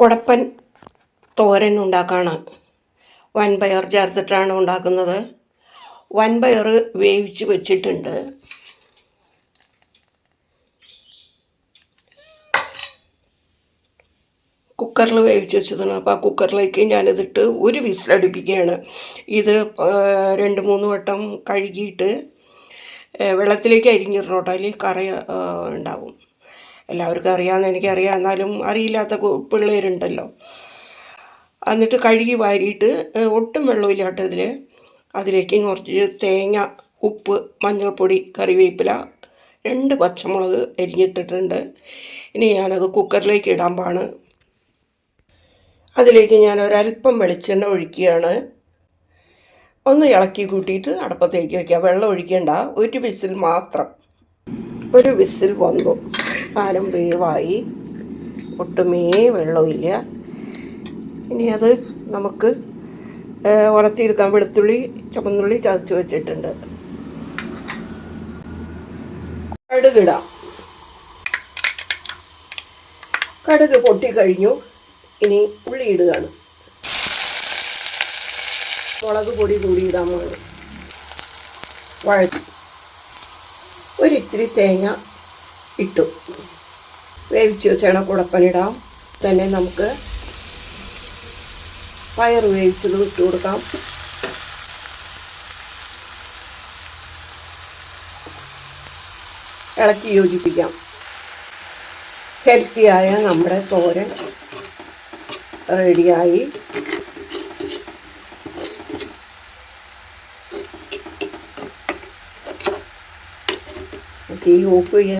കുടപ്പൻ തോരൻ ഉണ്ടാക്കാണ്. വൻപയർ ചേർത്തിട്ടാണ് ഉണ്ടാക്കുന്നത്. വൻപയർ വേവിച്ച് വെച്ചിട്ടുണ്ട്. കുക്കറിൽ വേവിച്ച് വെച്ചതാണ്. അപ്പോൾ ആ കുക്കറിലേക്ക് ഞാനിതിട്ട് ഒരു വിസിലടുപ്പിക്കുകയാണ്. ഇത് രണ്ട് മൂന്ന് വട്ടം കഴുകിയിട്ട് വെള്ളത്തിലേക്ക് അരിഞ്ഞിടണം കേട്ടോ. കറി ഉണ്ടാവും. എല്ലാവർക്കും അറിയാമെന്ന് എനിക്കറിയാം. എന്നാലും അറിയില്ലാത്ത പിള്ളേരുണ്ടല്ലോ. എന്നിട്ട് കഴുകി വാരിയിട്ട് ഒട്ടും വെള്ളമില്ലാത്ത ഇതിൽ അതിലേക്ക് കുറച്ച് തേങ്ങ ഉപ്പ് മഞ്ഞൾപ്പൊടി കറിവേപ്പില രണ്ട് പച്ചമുളക് എരിഞ്ഞിട്ടിട്ടുണ്ട്. ഇനി ഞാനത് കുക്കറിലേക്ക് ഇടാൻ പാണ്. അതിലേക്ക് ഞാൻ ഒരല്പം വെളിച്ചെണ്ണ ഒഴിക്കുകയാണ്. ഒന്ന് ഇളക്കി കൂട്ടിയിട്ട് അടപ്പത്തേക്ക് വയ്ക്കുക വെള്ളം ഒഴിക്കേണ്ട. ഒരു വിസിൽ മാത്രം. ഒരു വിസിൽ വന്നു. സാധനം വേവായി. ഒട്ടുമേ വെള്ളമില്ല ഇനി അത് നമുക്ക് ഏഹ്, ഉലർത്തിയെടുക്കാൻ വെളുത്തുള്ളി ചുമന്നുള്ളി ചതച്ച് വെച്ചിട്ടുണ്ട്. കടുകിടാം. കടുക് പൊട്ടിക്കഴിഞ്ഞു ഇനി ഉള്ളി ഇടുകയാണ്. മുളക് പൊടി കൂടി ഇടാൻ വേണം ഒരിത്തിരി തേങ്ങ ഇട്ടു. വേവിച്ച് വെച്ചാണ് കുടപ്പനിടാം തന്നെ നമുക്ക് പയർ വേവിച്ചത് ഇട്ട് കൊടുക്കാം. ഇളക്കി യോജിപ്പിക്കാം. ഹെൽത്തിയായ നമ്മുടെ തോരൻ റെഡിയായി. തീ ഓഫ് ചെയ്യാൻ